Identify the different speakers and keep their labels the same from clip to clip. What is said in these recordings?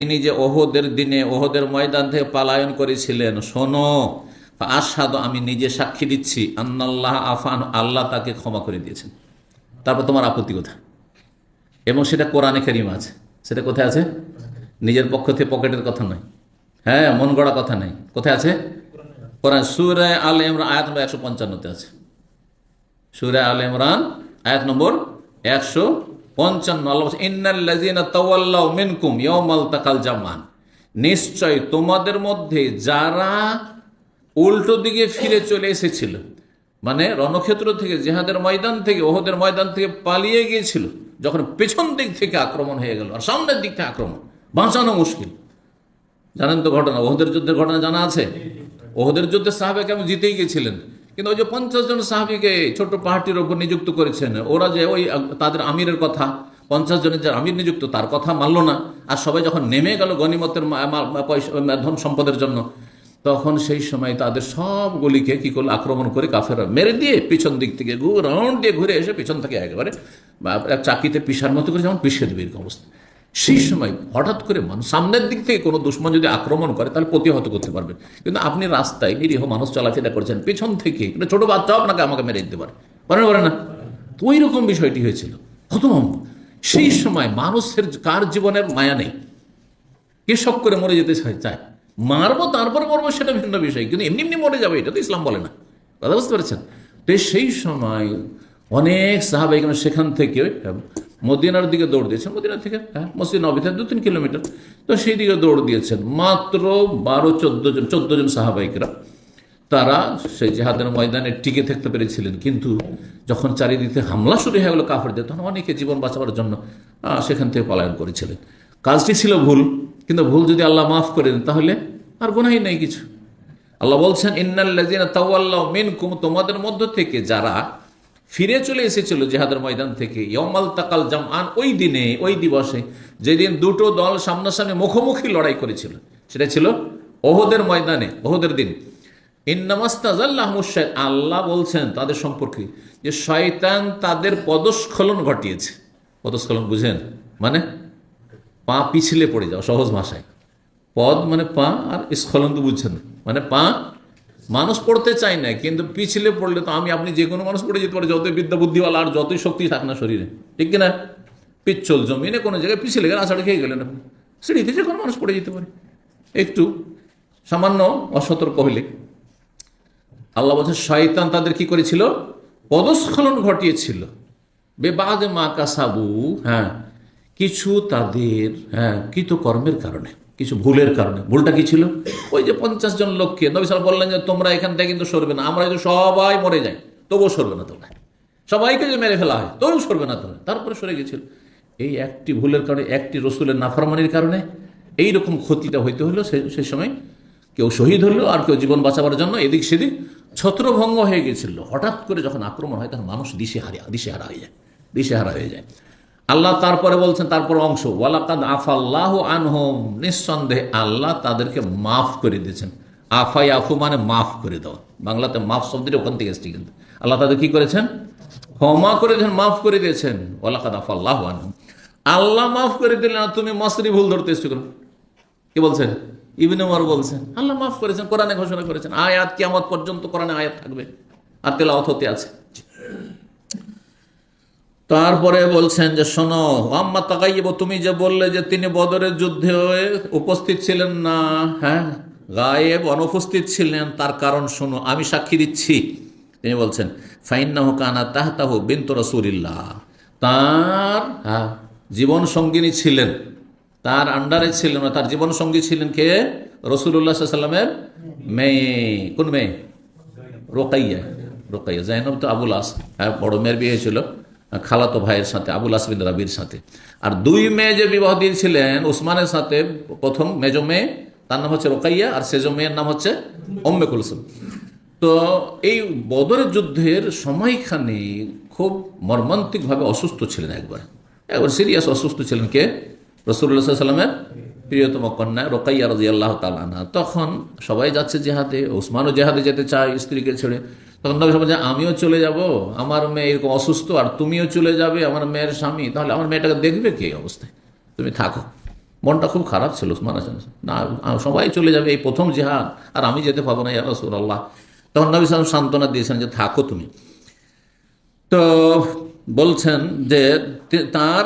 Speaker 1: তিনি যে ওহদের দিনে, ওহদের ময়দান থেকে পালায়ন করেছিলেন, শোনো আসাদ আমি নিজে সাক্ষী দিচ্ছি, আন্নাল্লাহ আফান আল্লাহ তাকে ক্ষমা করে দিয়েছেন। তারপর তোমার আপত্তি কোথায়? এবং সেটা কোরআনে কারিম আছে। সেটা কোথায় আছে? নিজের পক্ষ থেকে পকেটের কথা নয়। হ্যাঁ মন গড়া কথা নাই। কোথায় আছে? কোরআন সুরায় আল ইমরান, আয়াত নম্বর একশো পঞ্চান্নতে আছে। সুরায় আল ইমরান, আয়াত নম্বর একশো পঞ্চান্ন তাওয়াল্লাউ মিনকুম জামান নিশ্চয় তোমাদের মধ্যে যারা উল্টো দিকে ফিরে চলে এসেছিল মানে রণক্ষেত্র থেকে, জেহাদের ময়দান থেকে, ওহদের ময়দান থেকে পালিয়ে গিয়েছিল, যখন পেছন দিক থেকে আক্রমণ হয়ে গেল, আর সামনের দিক থেকে আক্রমণ, বাঁচানো মুশকিল। জানেন তো ঘটনা? ওহদের যুদ্ধের ঘটনা জানা আছে? ওহদের যুদ্ধে সাহাবে কেমন জিতেই গেছিলেন? কিন্তু ওই যে পঞ্চাশ জন সাহাবিকে ছোট্ট পাহাড়টির ওপর নিযুক্ত করেছেন, ওরা যে ওই তাদের আমিরের কথা, পঞ্চাশ জনের যে আমির নিযুক্ত, তার কথা মানল না। আর সবাই যখন নেমে গেল গণিমতের পয়সা ধন সম্পদের জন্য, তখন সেই সময় তাদের সবগুলিকে কি করল? আক্রমণ করে কাফেরা মেরে দিয়ে পিছন দিক থেকে রাউন্ড দিয়ে ঘুরে এসে পিছন থেকে একেবারে চাকিতে পিসার মতো করে যেমন পিষে দেবে এরকম অবস্থা। সেই সময় হঠাৎ করে মানুষ সামনের দিক থেকে কোনো দুশ্মন যদি আক্রমণ করে, তাহলে প্রতিহত করতে পারবেন কিন্তু আপনি রাস্তায় নিরীহ মানুষ চলাফেরা করছেন, পেছন থেকে ছোট বাচ্চাও আপনাকে আমাকে মেরে দিতে পারে। পারে না পারে না। তো ওই রকম বিষয়টি হয়েছিল। হতভম্ব। সেই সময় মানুষের কার জীবনের মায়া নেই? কে শখ করে মরে যেতে চায়? মারবো, তারপর মরবো, সেটা ভিন্ন বিষয়। কিন্তু এমনি এমনি মরে যাবে, এটা তো ইসলাম বলে না। কথা বুঝতে পারছেন? তো সেই সময় অনেক সাহাবাই সেখান থেকে মদিনার দিকে দৌড় দিয়েছেন, মদিনা থেকে হ্যাঁ মসজিদ নবী থেকে দু তিন কিলোমিটার। তো সেই দিকে দৌড় দিয়েছেন। মাত্র বারো, চোদ্দ জন চোদ্দ জন সাহাবাইকরা তারা সেই জেহাদের ময়দানে টিকে থাকতে পেরেছিলেন। কিন্তু যখন চারিদিকে হামলা শুরু হয়ে গেলো কাফেরদের, তখন অনেকে জীবন বাঁচাবার জন্য সেখান থেকে পলায়ন করেছিলেন। কাজটি ছিল ভুল, কিন্তু ভুল যদি আল্লাহ মাফ করে দেন তাহলে আর গুনাই নেই কিছু। আল্লাহ বলছেন, ইন্নাল্লাযীনা তাওয়াল্লাউ মিনকুম তোমাদের মধ্য থেকে যারা ফিরে চলে এসেছিল জেহাদের ময়দান থেকে। ইয়মাল তাকাল জামআন, ওই দিনে, ওই দিবসে যেদিন দুটো দল সামনাসামনি মুখোমুখি লড়াই করেছিল, সেটা ছিল ওহদের ময়দানে, ওহদের দিন। আল্লাহ বলছেন তাদের সম্পর্কে যে শয়তান তাদের পদস্খলন ঘটিয়েছে। পদস্খলন বুঝেন? মানে পা পিছলে পড়ে যাও, সহজ ভাষায়। পদ মানে পা আর স্খলন তো বুঝছেন মানে পা মানুষ পড়তে চায় না, কিন্তু পিছলে পড়লে তো আমি, আপনি যে কোনো মানুষ পড়ে যেতে পারে, যতই বিদ্যা বুদ্ধিওয়ালা আর যতই শক্তি থাক না শরীরে। ঠিক কিনা? পিচ্ছল জমিনে কোনো জায়গায় পিছলে গেলে আষাঢ় খেয়ে গেলেন আপনি। সিঁড়িতে যে কোনো মানুষ পড়ে যেতে পারে। একটু সামান্য অসতর্ক হলে আল্লাহ বলছেন, শয়তান তাদের কি করেছিল? পদস্খলন ঘটিয়েছিল। বেবাদে মা কাসাবু হ্যাঁ কিছু তাদের হ্যাঁ কৃতকর্মের কারণে। কিছু ভুলের কারণে। ভুলটা কি ছিল? ওই যে পঞ্চাশ জন লোককে নবী সাল বললেন যে, তোমরা এখান থেকে কিন্তু সরবে না। আমরা কিন্তু সবাই মরে যাই। তবুও সরবে না তোমরা। সবাইকে যে মেরে ফেলা হয়, তবুও সরবে না তোমরা। তারপরে সরে গেছিল। এই একটি ভুলের কারণে, একটি রসুলের নাফরমানির কারণে এই রকম ক্ষতিটা হইতে হলো সেই সময় কেউ শহীদ হলো আর কেউ জীবন বাঁচাবার জন্য এদিক সেদিক ছত্রভঙ্গ হয়ে গেছিল। হঠাৎ করে যখন আক্রমণ হয়, তখন মানুষ দিশে হারিয়ে দিশেহারা হয়ে যায়, দিশেহারা হয়ে যায়। আল্লাহ তারপরে বলছেন, তারপর অংশ। ওয়ালাকাদ আফাল্লাহ আনহম, নিঃসন্দেহে আল্লাহ তাদেরকে মাফ করে দিয়েছেন। আফাই আফু মানে মাফ করে দেওয়া। বাংলাতে মাফ শব্দটি ওখান থেকে এসেছে কিন্তু। আল্লাহ তাদের কি করেছেন? ক্ষমা করে দিয়েছেন, মাফ করে দিয়েছেন। ওয়ালাকাদ আফাল্লাহ আনহম। আল্লাহ মাফ করে দিলেন তুমি মাসরি ভুল ধরতে এসছো কেন? কি বলছেন ইবিন উমর বলছেন আল্লাহ মাফ করেছেন, কোরআনে ঘোষণা করেছেন। আয়াত কিয়ামত পর্যন্ত কোরআনে আয়াত থাকবে। আর তেলাওয়াত হতে আছে। তারপরে বলছেন যে, শোনো, আম্মা তাকাইব তুমি যে বললে যে তিনি বদরের যুদ্ধে উপস্থিত ছিলেন না হ্যাঁ? গায়েব, অনুপস্থিত ছিলেন, তার কারণ শোনো, আমি সাক্ষী দিচ্ছি। তিনি বলছেন, ফাইন্নাহু কানা তাহতাহু বিন্তু রসুলিল্লাহ। তার হ্যাঁ জীবন সঙ্গিনী ছিলেন। তার আন্ডারে ছিলেন, তার জীবন সঙ্গী ছিলেন কে? রসুল্লাহ সাল্লামের মেয়ে। কোন মেয়ে? রোকাইয়া। রোকাইয়া, জাইনব তো আবুল আস হ্যাঁ বড় মেয়ের বিয়ে হয়েছিল। খালাতো ভাইয়ের সাথে, আবুল আসবিন রাবির সাথে। আর দুই মেয়ে যে বিবাহ দিয়েছিলেন ওসমানের সাথে প্রথম মেজ মেয়ে, তার নাম হচ্ছে রোকাইয়া, আর সেজ মেয়ের নাম হচ্ছে অম্মে কুলসুম। তো এই বদরের যুদ্ধের সময়খানে খুব মর্মান্তিকভাবে অসুস্থ ছিলেন একবার। একবার সিরিয়াস অসুস্থ ছিলেন কে? রসুল্লাহ সাল্লামের প্রিয়তম কন্যা রোকাইয়া রাজি আল্লাহ তালানা তখন সবাই যাচ্ছে জেহাদে ওসমানও জেহাদে যেতে চায় স্ত্রীকে ছেড়ে। তখন নবী সবাই আমিও চলে যাব, আমার মেয়ে এরকম অসুস্থ, আর তুমিও চলে যাবে, আমার মেয়ের স্বামী, তাহলে আমার মেয়েটাকে দেখবে কে অবস্থায়? তুমি থাকো। মনটা খুব খারাপ ছিল হাসান না সবাই চলে যাবে, এই প্রথম জেহাদ, আর আমি যেতে পাবো না, ইয়া আল্লাহ তখন নবী সালাম সান্ত্বনা দিয়েছেন যে, থাকো তুমি। তো বলছেন যে তার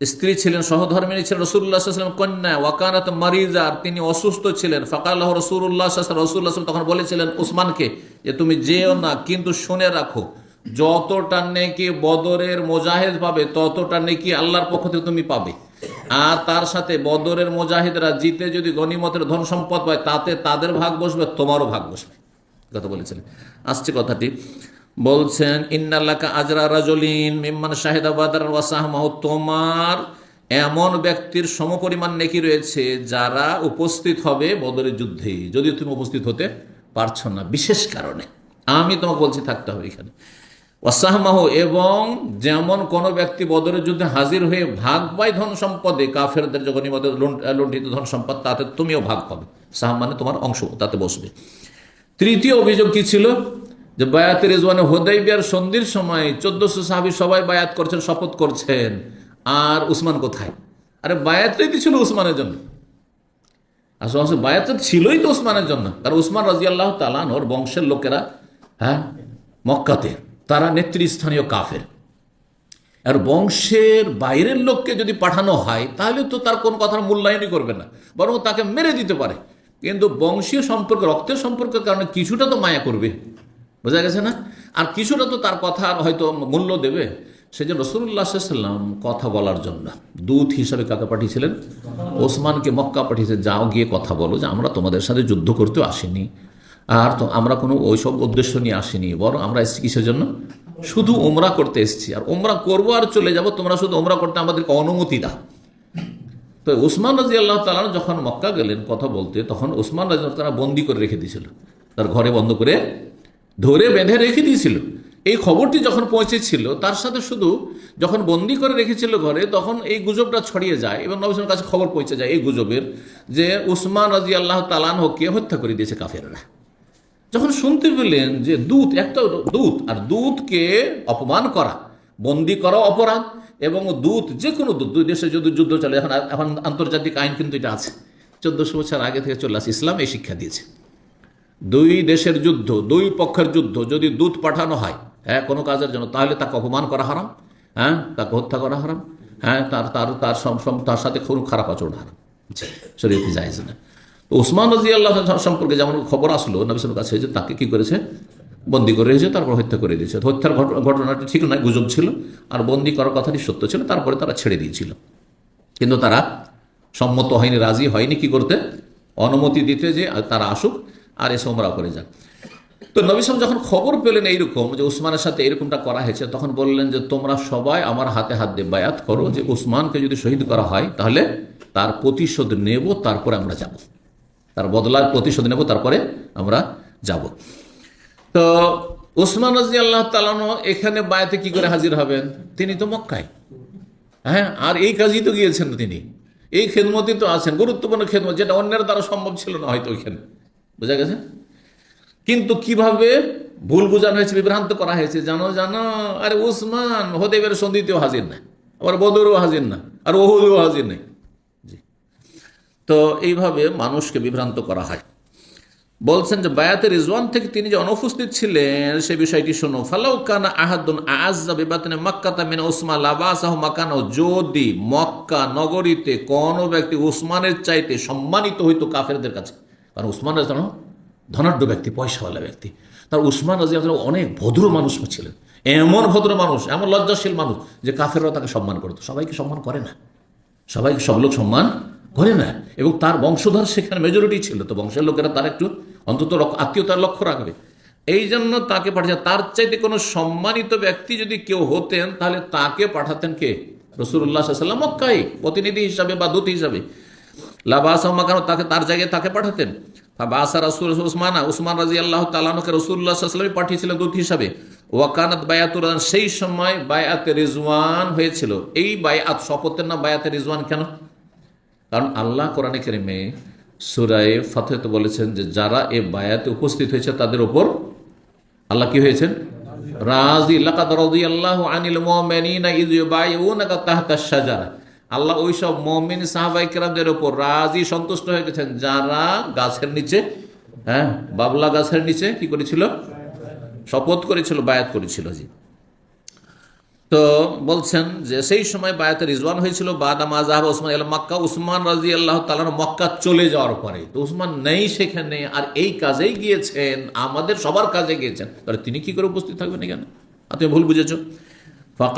Speaker 1: স্ত্রী ছিলেন, সহধর্মিনী ছিলেন রসুল্লাহাম কন্যা, ওয়াকানাত মারিজা, আর তিনি অসুস্থ ছিলেন। ফকাল্লাহ রসুল্লাহ রসুল্লাহ তখন বলেছিলেন, উসমানকে, যে তুমি যেও না, কিন্তু শুনে রাখো, যতটা নেকি বদরের মোজাহেদ পাবে, ততটা নেকি আল্লাহর পক্ষ থেকে তুমি পাবে। আর তার সাথে বদরের মোজাহিদরা জিতে যদি গনিমতের ধন সম্পদ পায়, তাতে তাদের ভাগ বসবে, তোমারও ভাগ বসবে। কথা বলেছিলেন। আসছে কথাটি বলছেন, ইন্নাল্লাকা আজরা রাজলিন মিম্মান শাহিদাবাদার ওয়াসাহমাহ তোমার। এমন ব্যক্তির সমপরিমাণ নেকি রয়েছে যারা উপস্থিত হবে বদরের যুদ্ধে। যদি তুমি উপস্থিত হতে পারছ না, বিশেষ কারণে। আমি তোমাকে বলছি, থাকতে হবে এখানে। ওয়াসাহমাহ এবং যেমন কোন ব্যক্তি বদরের যুদ্ধে হাজির হয়ে ভাগ পায় ধন সম্পদে, কাফেরদের যখন লুণ্ঠিত ধন সম্পদ, তাতে তুমিও ভাগ পাবে। সাহ মানে তোমার অংশ, তাতে বসবে। তৃতীয় অভিযোগ কি ছিল? যে বায়াত রেজওয়ানে হোদাই বিয়ার সন্ধির সময় চোদ্দশো সাহাবি সবাই বায়াত করছেন, শপথ করছেন। আর উসমান কোথায়? আরে বায়াতটাই তো ছিল উসমানের জন্য। আসলে বায়াত ছিলই তো উসমানের জন্য। কারণ উসমান রাজি আল্লাহ তালান ওর বংশের লোকেরা হ্যাঁ মক্কাতে। তারা নেতৃস্থানীয় কাফের। আর বংশের বাইরের লোককে যদি পাঠানো হয়, তাহলে তো তার কোন কথার মূল্যায়নই করবে না। বরং তাকে মেরে দিতে পারে। কিন্তু বংশীয় সম্পর্ক, রক্তের সম্পর্কের কারণে কিছুটা তো মায়া করবে। বোঝা গেছে না? আর কিছুটা তো তার কথার হয়তো মূল্য দেবে। সেই যে রসুল্লাহ সাল্লাম কথা বলার জন্য। দূত হিসাবে কাকে পাঠিয়েছিলেন? ওসমানকে মক্কা পাঠিয়েছে, যাও গিয়ে কথা বলো যে আমরা তোমাদের সাথে যুদ্ধ করতেও আসিনি। আর তো আমরা কোনো ওইসব উদ্দেশ্য নিয়ে আসিনি, বরং আমরা এসেছি কিসের জন্য? শুধু ওমরা করতে এসেছি। আর ওমরা করব আর চলে যাব, তোমরা শুধু ওমরা করতে আমাদেরকে অনুমতি দাও। তো উসমান রাজি আল্লাহ তালা যখন মক্কা গেলেন, কথা বলতে, তখন উসমান রাজি তারা বন্দি করে রেখে দিয়েছিল। তার ঘরে বন্ধ করে ধরে বেঁধে রেখে দিয়েছিল। এই খবরটি যখন পৌঁছেছিল, তার সাথে শুধু যখন বন্দি করে রেখেছিল ঘরে, তখন এই গুজবটা ছড়িয়ে যায় এবং নবীর কাছে খবর পৌঁছে যায় এই গুজবের যে উসমান রাজি আল্লাহ তালানহকে হত্যা করে দিয়েছে কাফেররা। যখন শুনতে পেলেন যে দূত একটা দূত, আর দূতকে অপমান করা, বন্দি করা অপরাধ, এবং দূত যে কোনো দূত, দুই দেশে যদি যুদ্ধ চলে, এখন এখন আন্তর্জাতিক আইন কিন্তু এটা আছে। চোদ্দশো বছর আগে থেকে চলে আসে ইসলাম, এই শিক্ষা দিয়েছে। দুই দেশের যুদ্ধ, দুই পক্ষের যুদ্ধ যদি দূত পাঠানো হয় হ্যাঁ কোনো কাজের জন্য, তাহলে তাকে অপমান করা হারাম হ্যাঁ তাকে হত্যা করা হারাম হ্যাঁ তার তার তার তার সাথে খুব খারাপ আচরণ হারাম। শরীয়তে যায় না। তো ওসমান রাজি আল্লাহ সম্পর্কে যেমন খবর আসলো নবিসের কাছে যে তাকে কি করেছে? বন্দি করে রেখেছে, তারপর হত্যা করে দিয়েছে। হত্যার ঘটনাটি ঠিক নয়, গুজব ছিল, আর বন্দি করার কথাটি সত্য ছিল, তারপরে তারা ছেড়ে দিয়েছিল। কিন্তু তারা সম্মত হয়নি, রাজি হয়নি, কি করতে? অনুমতি দিতে যে তারা আসুক আর এসে ওমরা করে যাক। তো নবিসম যখন খবর পেলেন এইরকম যে উসমানের সাথে এরকমটা করা হয়েছে, তখন বললেন যে, তোমরা সবাই আমার হাতে হাত দিয়ে বায়াত করো যে, উসমানকে যদি শহীদ করা হয়, তাহলে তার প্রতিশোধ নেব, তারপরে আমরা যাব। তার বদলার প্রতিশোধ নেব, তারপরে আমরা যাব। তো উসমান রাজি আল্লাহ তালানো এখানে বায়াতে কি করে হাজির হবেন? তিনি তো মক্কায়। হ্যাঁ আর এই কাজই তো গিয়েছেন তিনি। এই খেদমতি তো আছেন, গুরুত্বপূর্ণ খেদমত, যেটা অন্যের দ্বারা সম্ভব ছিল না হয়তো ওইখানে। বোঝা গেছে? কিন্তু কীভাবে ভুল বোঝানো হয়েছে, বিভ্রান্ত করা হয়েছে, জানো জানো? আরে উসমান হদেবের সন্ধিতেও হাজির না। আবার বদরও হাজির না। আর ওহুদেও হাজির নেই। জি। তো এইভাবে মানুষকে বিভ্রান্ত করা হয়। বলছেন যে, বায়াতের রিজওয়ান থেকে তিনি যে অনুপস্থিত ছিলেন, সে বিষয়টি শোনো ফালাউ কানা আহাদুন আজ্জা বিবাতনে মক্কাতা মিন উসমা লাবাসাহ মাকানো। যদি মক্কা নগরীতে কোন ব্যক্তি উসমানের চাইতে সম্মানিত হইতো কাফেরদের কাছে কারণ উসমান রাজন ধনাঢ্য ব্যক্তি, পয়সাওয়ালা ব্যক্তি। তার উসমান রাজি অনেক ভদ্র মানুষ ছিলেন। এমন ভদ্র মানুষ, এমন লজ্জাশীল মানুষ যে কাফেররা তাকে সম্মান করতো। সবাইকে সম্মান করে না। সবাইকে সব লোক সম্মান করে না। এবং তার বংশধর সেখানে মেজরিটি ছিল। তো বংশের লোকেরা তার একটু অন্তত আত্মীয়তার লক্ষ্য রাখবে। এই জন্য তাকে পাঠিয়েছে তার চাইতে কোনো সম্মানিত ব্যক্তি যদি কেউ হতেন, তাহলে তাকে পাঠাতেন কে? রসুল্লাহ প্রতিনিধি হিসাবে বা দূত হিসাবে। লাবাস মাকানো তাকে তার জায়গায় তাকে পাঠাতেন। উসমানা আল্লাহ পাঠিয়েছিলেন হিসাবে। সেই সময় রিজওয়ান হয়েছিল। এই বায়াত রিজওয়ান কেন? কারণ আল্লাহ সুরায়ে বলেছেন যে যারা এ বায়াতে উপস্থিত হয়েছে তাদের উপর আল্লাহ কি হয়েছেন? রাজি। রাদিয়াল্লাহু আনিল ইউবাইউনাকা তাহতা আল্লাহ ওই সব মমিন সাহাবাইকরামদের ওপর রাজি সন্তুষ্ট হয়ে গেছেন। যারা গাছের নিচে হ্যাঁ বাবলা গাছের নিচে কি করেছিল? শপথ করেছিল, বায়াত করেছিল জি। তো বলছেন যে সেই সময় বায়াতে রিজওয়ান হয়েছিল বাদাম আজাহ ওসমান মক্কা উসমান রাজি আল্লাহ তালার মক্কা চলে যাওয়ার পরে। তো উসমান নেই সেখানে, আর এই কাজেই গিয়েছেন, আমাদের সবার কাজে গিয়েছেন। তাহলে তিনি কি করে উপস্থিত থাকবেন এখানে? আর তুমি ভুল বুঝেছ। ফাঁকা